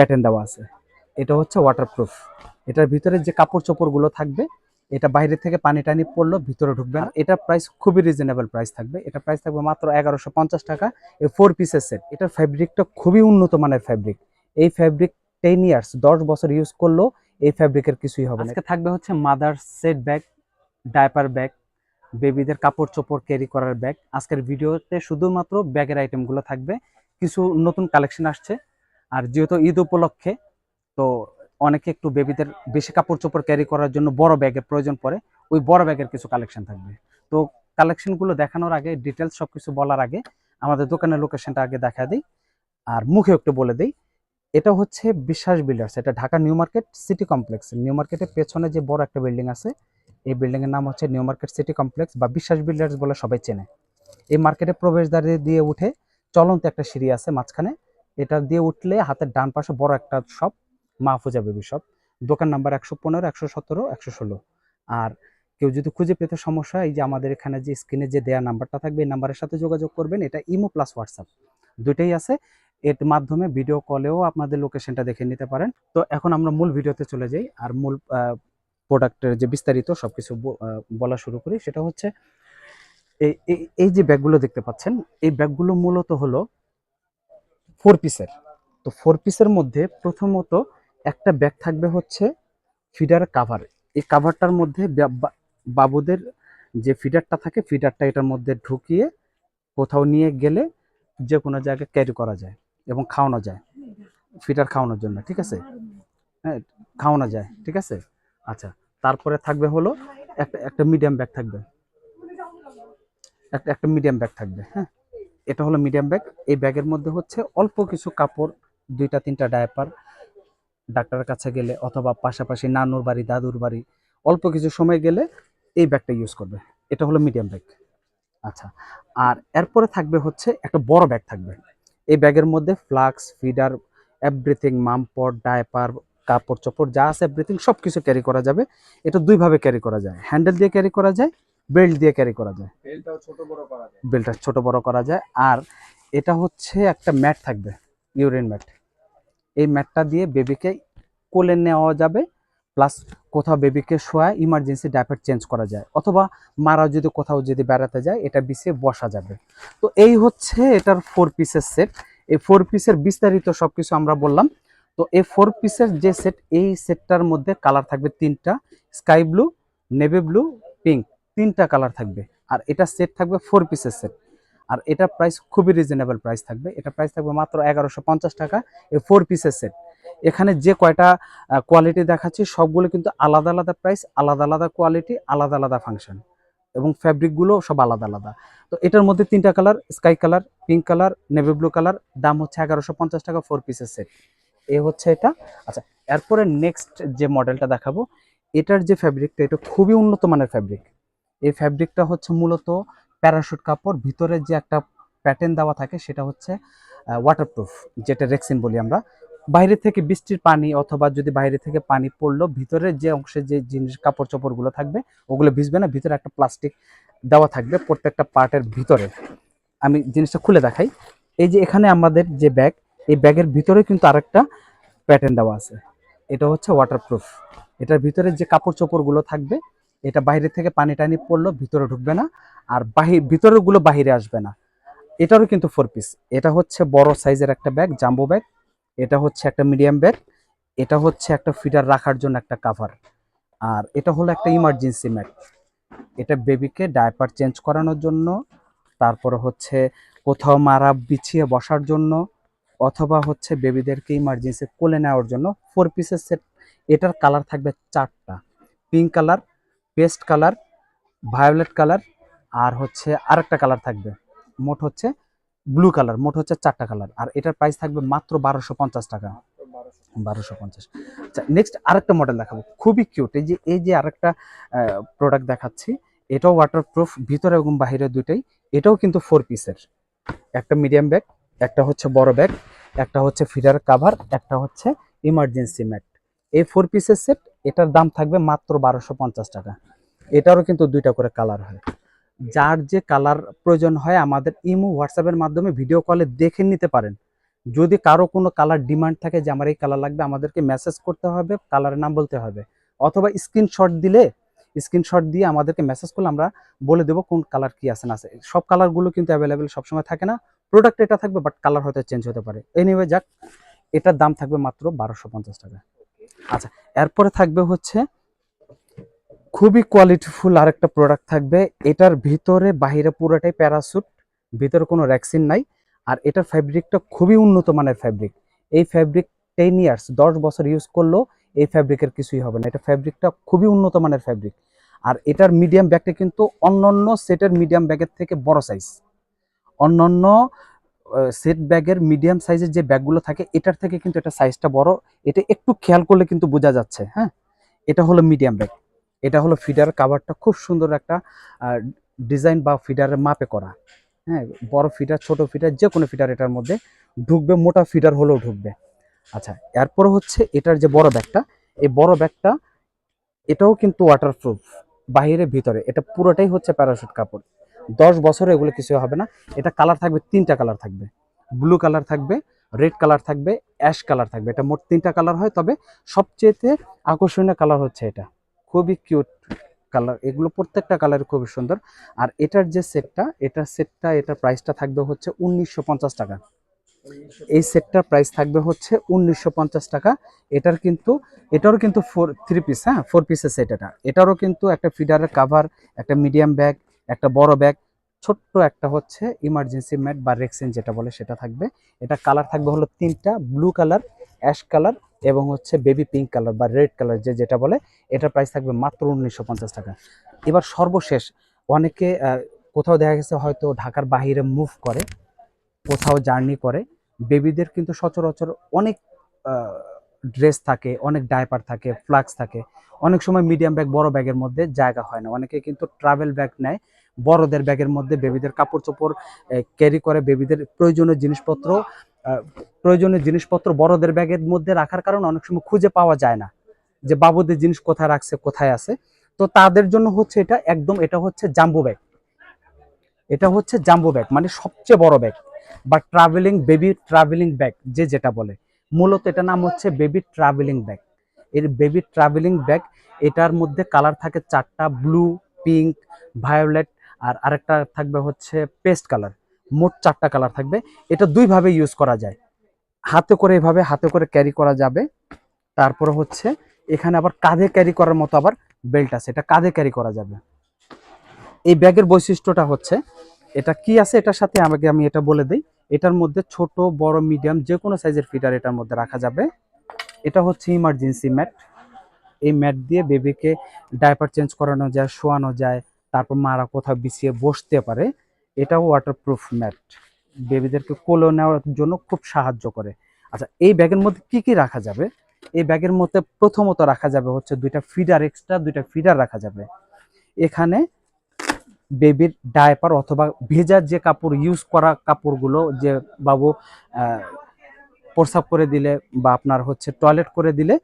Pattern দেওয়া আছে। এটা হচ্ছে ওয়াটারপ্রুফ এটার ভিতরে যে কাপড় চোপড়গুলো থাকবে, এটা বাইরে থেকে পানি টানি পড়ল, ভিতরে ঢুকবে না। এটার প্রাইস খুবই রিজনেবল প্রাইস থাকবে। এটা প্রাইস থাকবে মাত্র এগারোশো পঞ্চাশ টাকা। এই ফোর পিসের সেট এটার ফ্যাব্রিকটা খুবই উন্নত মানের ফ্যাব্রিক এই ফ্যাব্রিক টেন ইয়ার্স দশ বছর ইউজ করলেও এই ফ্যাব্রিকের কিছুই হবে না। থাকবে হচ্ছে mother set bag diaper bag বেবিদের কাপড় চোপড় ক্যারি করার ব্যাগ আজকের ভিডিওতে শুধুমাত্র ব্যাগের আইটেমগুলো থাকবে। কিছু নতুন কালেকশন আসছে। আর যেহেতু ঈদ উপলক্ষে, তো অনেকে একটু বেবিদের বেশি কাপড় চোপড় ক্যারি করার জন্য বড় ব্যাগের প্রয়োজন পড়ে, ওই বড় ব্যাগের কিছু কালেকশন থাকবে। তো কালেকশনগুলো দেখানোর আগে ডিটেলস সবকিছু বলার আগে আমাদের দোকানের লোকেশনটা আগে দেখা দিই। আর মুখে একটু বলে দিই, এটা হচ্ছে বিশ্বাস বিল্ডার্স এটা Dhaka new market city complex. New মার্কেটের পেছনে যে বড় একটা বিল্ডিং আছে, এই বিল্ডিং এর নাম হচ্ছে নিউ মার্কেট সিটি কমপ্লেক্স বা বিশ্বাস বিল্ডার্স বলে সবাই চেনে। এই মার্কেটে প্রবেশদ্বার দিয়ে উঠে চলন্ত একটা সিঁড়ি আছে মাঝখানে এটা দিয়ে উঠলে হাতের ডান পাশে বড় একটা শপ মাহফুজা বেবি শপ দোকান নাম্বার একশো পনেরো, একশো সতেরো, একশো ষোলো। আর কেউ যদি খুঁজে পেতে সমস্যা এই যে আমাদের এখানে যে স্ক্রিনে যে দেয়া নাম্বারটা থাকবে, এই নাম্বারের সাথে যোগাযোগ করবেন, এটা ইমো প্লাস হোয়াটসঅ্যাপ দুইটাই আছে। এর মাধ্যমে ভিডিও কলেও আপনাদের লোকেশনটা দেখে নিতে পারেন। তো এখন আমরা মূল ভিডিওতে চলে যাই, আর মূল প্রোডাক্টের যে বিস্তারিত সব কিছু বলা শুরু করি, সেটা হচ্ছে, এই- এই যে ব্যাগগুলো দেখতে পাচ্ছেন, এই ব্যাগগুলো মূলত হলো ফোর পিসের তো ফোর পিসের মধ্যে প্রথমত একটা ব্যাগ থাকবে হচ্ছে ফিডার কাভার এই কাভারটার মধ্যে বাবুদের যে ফিডারটা থাকে ফিডারটা এটার মধ্যে ঢুকিয়ে কোথাও নিয়ে গেলে যে কোনো জায়গায় ক্যারি করা যায় এবং খাওয়ানো যায়। ফিডার খাওয়ানোর জন্য, ঠিক আছে? হ্যাঁ খাওয়ানো যায়, ঠিক আছে? আচ্ছা তারপরে থাকবে হলো একটা একটা মিডিয়াম ব্যাগ থাকবে। একটা একটা মিডিয়াম ব্যাগ থাকবে হ্যাঁ? এটা হলো মিডিয়াম ব্যাগ এই ব্যাগের মধ্যে হচ্ছে অল্প কিছু কাপড়, দুইটা, তিনটা ডায়াপার ডাক্তারের কাছে গেলে অথবা পাশাপাশি নানুর বাড়ি, দাদুর বাড়ি অল্প কিছু সময় গেলে এই ব্যাগটা ইউজ করবে। এটা হলো মিডিয়াম ব্যাগ আচ্ছা আর এরপরে থাকবে হচ্ছে একটা বড় ব্যাগ থাকবে। এই ব্যাগের মধ্যে ফ্লাক্স ফিডার এভরিথিং মামপট ডায়পার কাপড় চোপড় যা আছে এভরিথিং সব কিছু ক্যারি করা যাবে। এটা দুইভাবে ক্যারি করা যায়। হ্যান্ডেল দিয়ে ক্যারি করা যায় বেল্ট দিয়ে ক্যারি করা যায়। ছোট বড় করা যায়। বেলটা ছোট বড় করা যায়। আর এটা হচ্ছে একটা ম্যাট থাকবে ইউরিন ম্যাট। এই ম্যাটটা দিয়ে বেবিকে কোলে নেওয়া যাবে প্লাস কোথাও বেবিকে শোয়া ইমার্জেন্সি ডাইপার চেঞ্জ করা যায় অথবা মারা যদি কোথাও যদি বেড়াতে যায় এটা বিছিয়ে বসা যাবে। তো এই হচ্ছে এটার ফোর পিসের সেট এই ফোর পিসের বিস্তারিত সব কিছু আমরা বললাম। তো এই ফোর পিসের যে সেট এই সেটটার মধ্যে কালার থাকবে তিনটা sky blue navy blue pink তিনটা কালার থাকবে। আর এটা সেট থাকবে ফোর পিসের সেট আর এটা প্রাইস খুবই রিজনেবল প্রাইস থাকবে। এটা প্রাইস থাকবে মাত্র এগারোশো পঞ্চাশ টাকা এই ফোর পিসের সেট এখানে যে কয়টা কোয়ালিটি দেখাচ্ছি, সবগুলো কিন্তু আলাদা আলাদা প্রাইস আলাদা আলাদা কোয়ালিটি আলাদা আলাদা ফাংশন এবং ফ্যাব্রিকগুলো সব আলাদা আলাদা। তো এটার মধ্যে তিনটা colour sky colour pink colour navy blue colour দাম হচ্ছে এগারোশো পঞ্চাশ টাকা ফোর পিসের সেট এ হচ্ছে এটা। আচ্ছা এরপরে নেক্সট যে মডেলটা দেখাবো, এটার যে ফ্যাব্রিকটা এটা খুবই উন্নত মানের ফ্যাব্রিক এই ফ্যাব্রিকটা হচ্ছে মূলত প্যারাশুট কাপড়। ভিতরে যে একটা প্যাটার্ন দেওয়া থাকে সেটা হচ্ছে ওয়াটারপ্রুফ যেটা রেক্সিন বলি আমরা। বাইরে থেকে বৃষ্টির পানি অথবা যদি বাইরে থেকে পানি পড়ল, ভিতরে যে অংশে যে জিনিস কাপড় চোপড়গুলো থাকবে, ওগুলো ভিজবে না, ভিতরে একটা প্লাস্টিক দেওয়া থাকবে প্রত্যেকটা পার্টের ভিতরে। আমি জিনিসটা খুলে দেখাই। এই যে এখানে আমাদের যে ব্যাগ এই ব্যাগের ভিতরে কিন্তু আরেকটা প্যাটার্ন দেওয়া আছে। এটা হচ্ছে ওয়াটারপ্রুফ এটার ভিতরে যে কাপড় চোপড়গুলো থাকবে এটা বাইরে থেকে পানি টানি পড়ল, ভিতরে ঢুকবে না আর বাহির ভিতরেরগুলো বাহিরে আসবে না। এটারও কিন্তু ফোর পিস এটা হচ্ছে বড় সাইজের একটা ব্যাগ জাম্বো ব্যাগ এটা হচ্ছে একটা মিডিয়াম ব্যাগ এটা হচ্ছে একটা ফিডার রাখার জন্য একটা কাভার আর এটা হলো একটা ইমার্জেন্সি ম্যাট এটা বেবিকে ডায়পার চেঞ্জ করানোর জন্য, তারপরে হচ্ছে কোথাও মারা বিছিয়ে বসার জন্য, অথবা হচ্ছে বেবিদেরকে ইমার্জেন্সি কোলে নেওয়ার জন্য ফোর পিসের সেট এটার কালার থাকবে চারটা। Pink colour paste colour, violet colour আর হচ্ছে আরেকটা কালার থাকবে। মোট হচ্ছে ব্লু কালার, মোট হচ্ছে চারটা কালার আর এটার প্রাইস থাকবে মাত্র বারোশো পঞ্চাশ টাকা। বারোশো পঞ্চাশ। আচ্ছা নেক্সট আরেকটা মডেল দেখাবো। খুবই কিউট এই যে এই যে আরেকটা প্রোডাক্ট দেখাচ্ছি, এটাও ওয়াটারপ্রুফ ভিতরে এবং বাইরে দুইটাই। এটাও কিন্তু ফোর পিসের একটা মিডিয়াম ব্যাগ একটা হচ্ছে বড় ব্যাগ একটা হচ্ছে ফিডার কাভার একটা হচ্ছে ইমার্জেন্সি ম্যাট এই ফোর পিসের সেট এটার দাম থাকবে মাত্র বারোশো পঞ্চাশ টাকা। এটারও কিন্তু দুইটা করে কালার হয়। যার যে কালার প্রয়োজন হয় আমাদের ইমো হোয়াটসঅ্যাপের মাধ্যমে ভিডিও কলে দেখে নিতে পারেন। যদি কারও কোনো কালার ডিমান্ড থাকে যে আমার এই কালার লাগবে, আমাদেরকে মেসেজ করতে হবে কালারের নাম বলতে হবে। অথবা স্ক্রিনশট দিলে স্ক্রিনশট দিয়ে আমাদেরকে মেসেজ করলে আমরা বলে দেবো কোন কালার কি আছে না আছে। সব কালারগুলো কিন্তু অ্যাভেলেবেল সবসময় থাকে না। প্রোডাক্ট এটা থাকবে বাট কালার হয়তো চেঞ্জ হতে পারে। এনিওয়ে যাক, এটার দাম থাকবে মাত্র বারোশো টাকা। আচ্ছা এরপরে থাকবে হচ্ছে খুবই কোয়ালিটিফুল আরেকটা প্রোডাক্ট থাকবে। এটার ভিতরে, বাহিরে পুরোটাই প্যারাসুট, ভিতরে কোনো র্যাক্সিন নাই। আর এটার ফ্যাব্রিকটা খুবই উন্নত মানের ফ্যাব্রিক এই ফ্যাব্রিক টেন ইয়ার্স দশ বছর ইউজ করলেও এই ফ্যাব্রিকের কিছুই হবে না। এটা ফ্যাব্রিকটা খুবই উন্নত মানের ফ্যাব্রিক আর এটার মিডিয়াম ব্যাগটা কিন্তু অন্যান্য সেটের মিডিয়াম ব্যাগের থেকে বড় সাইজ অন্যান্য সেট ব্যাগের মিডিয়াম সাইজের যে ব্যাগগুলো থাকে, এটার থেকে কিন্তু এটা সাইজটা বড়। এটা একটু খেয়াল করলে কিন্তু বোঝা যাচ্ছে হ্যাঁ? এটা হলো মিডিয়াম ব্যাগ এটা হলো ফিডার কাভারটা খুব সুন্দর একটা ডিজাইন বা ফিডারের মাপে করা। হ্যাঁ বড় ফিডার ছোট ফিডার যে কোনো ফিডার এটার মধ্যে ঢুকবে, মোটা ফিডার হলেও ঢুকবে। আচ্ছা এরপর হচ্ছে এটার যে বড় ব্যাগটা এই বড় ব্যাগটা এটাও কিন্তু ওয়াটারপ্রুফ বাহিরে, ভিতরে। এটা পুরোটাই হচ্ছে প্যারাশুট কাপড়। দশ বছরে এগুলো কিছু হবে না। এটা কালার থাকবে, তিনটা কালার থাকবে। ব্লু কালার থাকবে রেড কালার থাকবে অ্যাশ কালার থাকবে। এটা মোট তিনটা কালার হয়, তবে সবচেয়েতে আকর্ষণীয় কালার হচ্ছে এটা। খুবই কিউট কালার, এগুলো প্রত্যেকটা কালার খুবই সুন্দর। আর এটার যে সেটটা এটার সেটটা এটার প্রাইসটা থাকবে হচ্ছে উনিশশো পঞ্চাশ টাকা। এই সেটটার প্রাইস থাকবে হচ্ছে উনিশশো পঞ্চাশ টাকা। এটার কিন্তু, এটারও কিন্তু ফোর থ্রি পিস হ্যাঁ ফোর পিসের সেট এটা। এটারও কিন্তু একটা ফিডারের কাভার একটা মিডিয়াম ব্যাগ একটা বড় ব্যাগ ছোট্ট একটা হচ্ছে ইমার্জেন্সি ম্যাট বা রেক্সিন যেটা বলে সেটা থাকবে। এটা কালার থাকবে হলো তিনটা ব্লু কালার অ্যাশ কালার এবং হচ্ছে বেবি পিঙ্ক কালার বা রেড কালার যে যেটা বলে এটার প্রাইস থাকবে মাত্র উনিশশো পঞ্চাশ টাকা। এবার সর্বশেষ, অনেকে কোথাও দেখা গেছে হয়তো ঢাকার বাহিরে মুভ করে, কোথাও জার্নি করে বেবিদের কিন্তু সচরাচর অনেক ড্রেস থাকে, অনেক ডাইপার থাকে ফ্লাক্স থাকে। অনেক সময় মিডিয়াম ব্যাগ বড় ব্যাগের মধ্যে জায়গা হয় না। অনেকে কিন্তু ট্রাভেল ব্যাগ নেয়, বড়দের ব্যাগের মধ্যে বেবিদের কাপড় চোপড় ক্যারি করে বেবিদের প্রয়োজনীয় জিনিসপত্র প্রয়োজনীয় জিনিসপত্র বড়দের ব্যাগের মধ্যে রাখার কারণে অনেক সময় খুঁজে পাওয়া যায় না যে বাবুদের জিনিস কোথায় রাখছে, কোথায় আছে। তো তাদের জন্য হচ্ছে এটা একদম, এটা হচ্ছে জাম্বো ব্যাগ। এটা হচ্ছে জাম্বো ব্যাগ মানে সবচেয়ে বড় ব্যাগ। বা ট্রাভেলিং বেবি ট্রাভেলিং ব্যাগ যে যেটা বলে। মূলত এটা নাম হচ্ছে বেবি ট্রাভেলিং ব্যাগ এর বেবি ট্রাভেলিং ব্যাগ এটার মধ্যে কালার থাকে চারটা ব্লু পিঙ্ক ভায়োলেট আর আরেকটা থাকবে হচ্ছে পেস্ট কালার মোট চারটা কালার থাকবে। এটা দুইভাবে ইউজ করা যায়। হাতে করে এভাবে হাতে করে ক্যারি করা যাবে। তারপরে হচ্ছে এখানে আবার কাঁধে ক্যারি করার মতো আবার বেল্ট আছে। এটা কাঁধে ক্যারি করা যাবে। এই ব্যাগের বৈশিষ্ট্যটা হচ্ছে, এটা কি আছে এটার সাথে আমাকে আমি এটা বলে দিই। এটার মধ্যে ছোট, বড় মিডিয়াম যে কোনো সাইজের ফিটার এটার মধ্যে রাখা যাবে। এটা হচ্ছে ইমার্জেন্সি ম্যাট এই ম্যাট দিয়ে বেবিকে ডাইপার চেঞ্জ করানো যায়, শোয়ানো যায়, তারপর মারা কোথাও বিছিয়ে বসতে পারে। এটাও ওয়াটারপ্রুফ ম্যাট বেবিদেরকে কোলে নেওয়ার জন্য খুব সাহায্য করে। আচ্ছা এই ব্যাগের মধ্যে কি কি রাখা যাবে? এই ব্যাগের মধ্যে প্রথমত রাখা যাবে হচ্ছে দুইটা ফিডার এক্সট্রা দুইটা ফিডার রাখা যাবে। এখানে বেবির ডায়পার অথবা ভেজা যে কাপড় ইউজ করা কাপড়গুলো যে বাবু প্রসাব করে দিলে বা আপনার হচ্ছে টয়লেট করে দিলে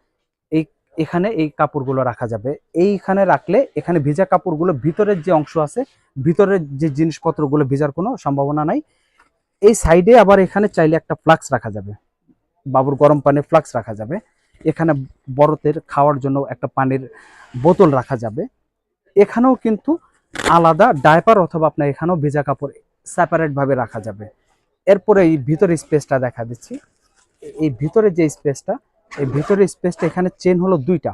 এখানে এই কাপড়গুলো রাখা যাবে। এইখানে রাখলে এখানে ভিজা কাপড়গুলো ভিতরের যে অংশ আছে, ভিতরের যে জিনিসপত্রগুলো ভেজার কোনো সম্ভাবনা নাই। এই সাইডে আবার এখানে চাইলে একটা ফ্লাক্স রাখা যাবে। বাবুর গরম পানির ফ্লাক্স রাখা যাবে। এখানে বরতের খাওয়ার জন্য একটা পানির বোতল রাখা যাবে। এখানেও কিন্তু আলাদা ডায়পার অথবা আপনার এখানেও ভেজা কাপড় সেপারেট ভাবে রাখা যাবে। এরপরে এই ভিতরে স্পেসটা দেখা দিচ্ছি। এই ভিতরে যে স্পেসটা এই ভিতরে স্পেসটা এখানে চেন হলো দুইটা।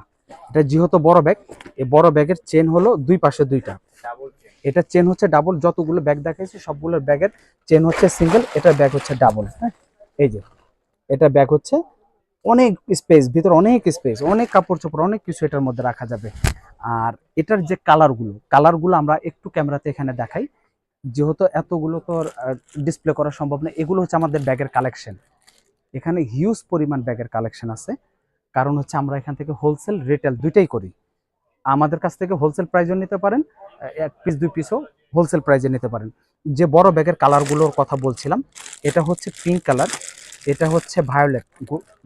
এটা যেহেতু বড় ব্যাগ এই বড় ব্যাগের চেন হলো দুই পাশে দুইটা। এটা চেন হচ্ছে ডাবল যতগুলো ব্যাগ দেখাইছি সবগুলোর ব্যাগের চেন হচ্ছে সিঙ্গেল এটা ব্যাগ হচ্ছে ডাবল হ্যাঁ? এই যে, এটা ব্যাগ হচ্ছে অনেক স্পেস ভিতরে অনেক স্পেস অনেক কাপড় চোপড়, অনেক কিছু এটার মধ্যে রাখা যাবে। আর এটার যে কালারগুলো কালারগুলো আমরা একটু ক্যামেরাতে এখানে দেখাই। যেহেতু এতগুলো তো ডিসপ্লে করা সম্ভব না, এগুলো হচ্ছে আমাদের ব্যাগের কালেকশন এখানে হিউজ পরিমাণ ব্যাগের কালেকশন আছে। কারণ হচ্ছে আমরা এখান থেকে হোলসেল রিটেল দুইটাই করি। আমাদের কাছ থেকে হোলসেল প্রাইজও নিতে পারেন এক পিস দুই পিসও হোলসেল প্রাইজে নিতে পারেন। যে বড় ব্যাগের কালারগুলোর কথা বলছিলাম, এটা হচ্ছে পিঙ্ক কালার এটা হচ্ছে ভায়োলেট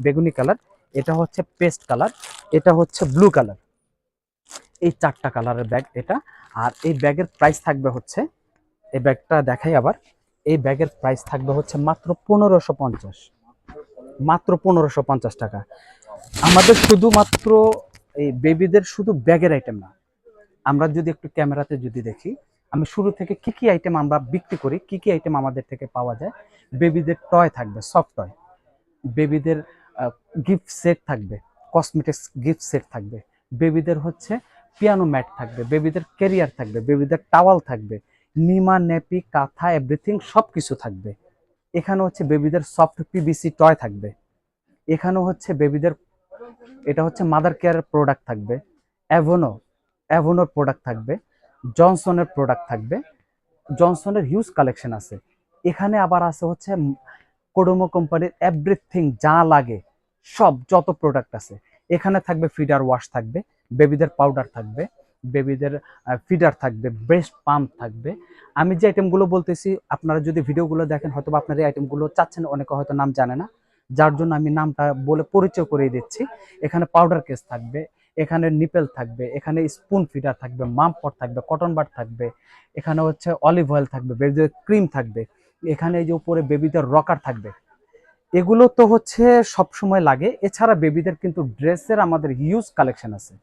বেগুনি কালার এটা হচ্ছে পেস্ট কালার এটা হচ্ছে ব্লু কালার এই চারটা কালারের ব্যাগ এটা। আর এই ব্যাগের প্রাইস থাকবে হচ্ছে, এই ব্যাগটা দেখাই আবার, এই ব্যাগের প্রাইস থাকবে হচ্ছে মাত্র পনেরোশো পঞ্চাশ। মাত্র পনেরোশো পঞ্চাশ টাকা। আমাদের শুধুমাত্র এই বেবিদের শুধু ব্যাগের আইটেম না, আমরা যদি একটু ক্যামেরাতে যদি দেখি, আমি শুরু থেকে কি কি আইটেম আমরা বিক্রি করি, কি কি আইটেম আমাদের থেকে পাওয়া যায় বেবিদের টয় থাকবে সফট টয় বেবিদের গিফট সেট থাকবে কসমেটিক্স গিফট সেট থাকবে বেবিদের হচ্ছে পিয়ানো ম্যাট থাকবে বেবিদের ক্যারিয়ার থাকবে বেবিদের টাওয়াল থাকবে, নিমা, নেপি, কাঁথা এভরিথিং সব কিছু থাকবে। এখানে হচ্ছে বেবিদের সফট পিবিসি টয় থাকবে। এখানেও হচ্ছে বেবিদের, এটা হচ্ছে মাদার কেয়ারের প্রোডাক্ট থাকবে। অ্যাভোনো অ্যাভোনোর প্রোডাক্ট থাকবে। জনসনের প্রোডাক্ট থাকবে। জনসনের হিউজ কালেকশন আছে। এখানে আবার আছে হচ্ছে কোডোমো কোম্পানির এভরিথিং যা লাগে, সব যত প্রোডাক্ট আছে। এখানে থাকবে ফিডার ওয়াশ থাকবে, বেবিদের পাউডার থাকবে। বেবিদের ফিডার থাকবে ব্রেস্ট পাম্প থাকবে। আমি যে আইটেমগুলো বলতেছি, আপনারা যদি ভিডিওগুলো দেখেন হয়তো আপনার এই আইটেমগুলো চাচ্ছেন, অনেকে হয়তো নাম জানে না। যার জন্য আমি নামটা বলে পরিচয় করিয়ে দিচ্ছি। এখানে পাউডার কেস থাকবে, এখানে নিপেল থাকবে, এখানে স্পুন ফিডার থাকবে মামপট থাকবে কটন বার থাকবে, এখানে হচ্ছে অলিভ অয়েল থাকবে বেবিদের ক্রিম থাকবে, এখানে এই যে উপরে বেবিদের রকার থাকবে। এগুলো তো হচ্ছে সব সময় লাগে। এছাড়া বেবিদের কিন্তু ড্রেসের আমাদের হিউজ কালেকশন আছে।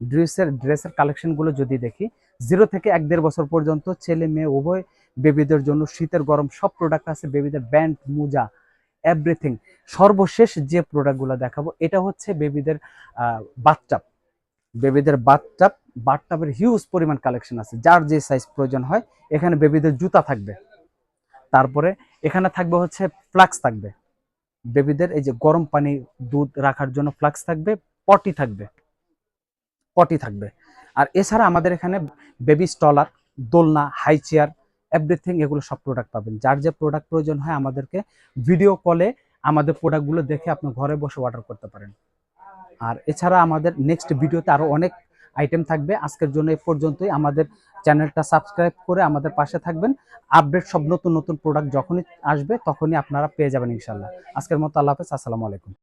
ড্রেসের ড্রেসের কালেকশনগুলো যদি দেখি জিরো থেকে এক দেড় বছর পর্যন্ত ছেলে মেয়ে উভয় বেবিদের জন্য শীতের গরম সব প্রোডাক্ট আছে বেবিদের ব্যান্ড মোজা এভরিথিং সর্বশেষ যে প্রোডাক্টগুলো দেখাবো, এটা হচ্ছে বেবিদের বাথটাপ বেবিদের বাথটাপ বাথটাপের হিউজ পরিমাণ কালেকশন আছে। যার যে সাইজ প্রয়োজন হয়, এখানে বেবিদের জুতা থাকবে। তারপরে এখানে থাকবে হচ্ছে ফ্লাক্স থাকবে। বেবিদের এই যে গরম পানি দুধ রাখার জন্য ফ্লাক্স থাকবে পটি থাকবে। পটি থাকবে। আর এছাড়া আমাদের এখানে বেবি স্টলার দোলনা হাই চেয়ার এভরিথিং এগুলো সব প্রোডাক্ট পাবেন। যার যে প্রোডাক্ট প্রয়োজন হয় আমাদেরকে ভিডিও কলে আমাদের প্রোডাক্টগুলো দেখে আপনি ঘরে বসে অর্ডার করতে পারেন। আর এছাড়া আমাদের নেক্সট ভিডিওতে আরও অনেক আইটেম থাকবে। আজকের জন্য এই পর্যন্তই। আমাদের চ্যানেলটা সাবস্ক্রাইব করে আমাদের পাশে থাকবেন। আপডেট সব নতুন নতুন প্রোডাক্ট যখনই আসবে তখনই আপনারা পেয়ে যাবেন ইনশাল্লাহ আজকের মতো আল্লাহ হাফেজ। আসসালামু আলাইকুম।